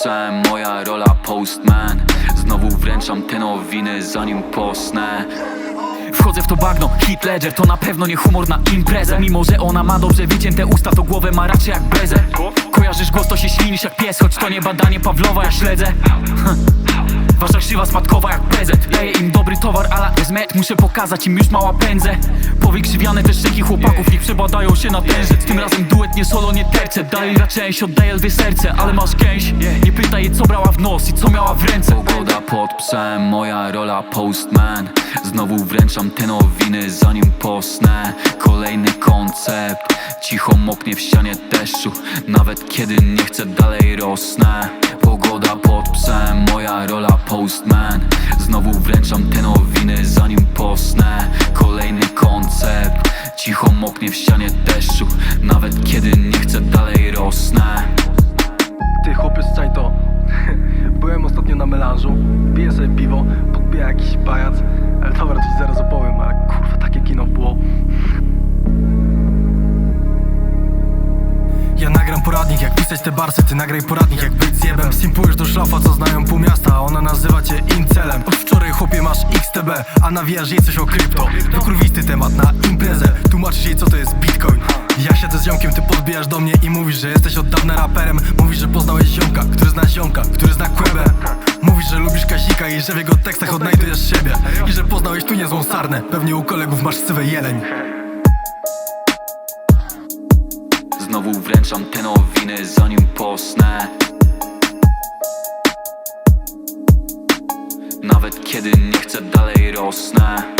psem, moja rola postman. Znowu wręczam te nowiny zanim posnę. Wchodzę w to bagno, hit ledger to na pewno nie humor na imprezę. Mimo, że ona ma dobrze wycięte usta, to głowę ma raczej jak bezę Kojarzysz głos, to się ślinisz jak pies, choć to nie badanie Pawlowa, ja śledzę. Wasza krzywa spadkowa jak prezent. Daję im dobry towar, ale met Muszę pokazać im już mała pędzę. Powykrzywiane te szczeki chłopaków Niech przebadają się na tężec Tym razem duet nie solo, nie terce. Dalej ra część, oddaję lwie serce Ale masz gęś. Nie pytaj jej co brała w nos i co miała w ręce. Pogoda pod psem, moja rola postman. Znowu wręczam te nowiny zanim posnę Kolejny koncept. Cicho moknie w ścianie deszczu Nawet kiedy nie chcę dalej rosnę. Pogoda pod psem, moja rola postman. Znowu wręczam te nowiny zanim posnę Kolejny koncept. Cicho moknie w ścianie deszczu Nawet kiedy nie chcę dalej rosnę. Ty chłopie z to. Byłem ostatnio na melanżu Piję sobie piwo, podbija jakiś pajac. Ale dobra, to ci zaraz opowiem, ale kurwa takie kino było. Ja nagram poradnik, jak pisać te barsy Ty nagraj poradnik, jak być zjebem. Simpujesz do szlafa, co znają pół miasta A ona nazywa cię incelem XTB A nawijasz jej coś o krypto. Wykurwisty temat na imprezę. Tłumaczysz jej co to jest bitcoin. Ja siedzę z ziomkiem, ty podbijasz do mnie I mówisz, że jesteś od dawna raperem. Mówisz, że poznałeś ziomka, który zna ziomka Który zna kłębę Mówisz, że lubisz Kazika i że w jego tekstach odnajdujesz siebie. I że poznałeś tu niezłą sarnę. Pewnie u kolegów masz sywę jeleń. Znowu wręczam te nowiny zanim posnę Nawet kiedy nie chcę dalej rosnę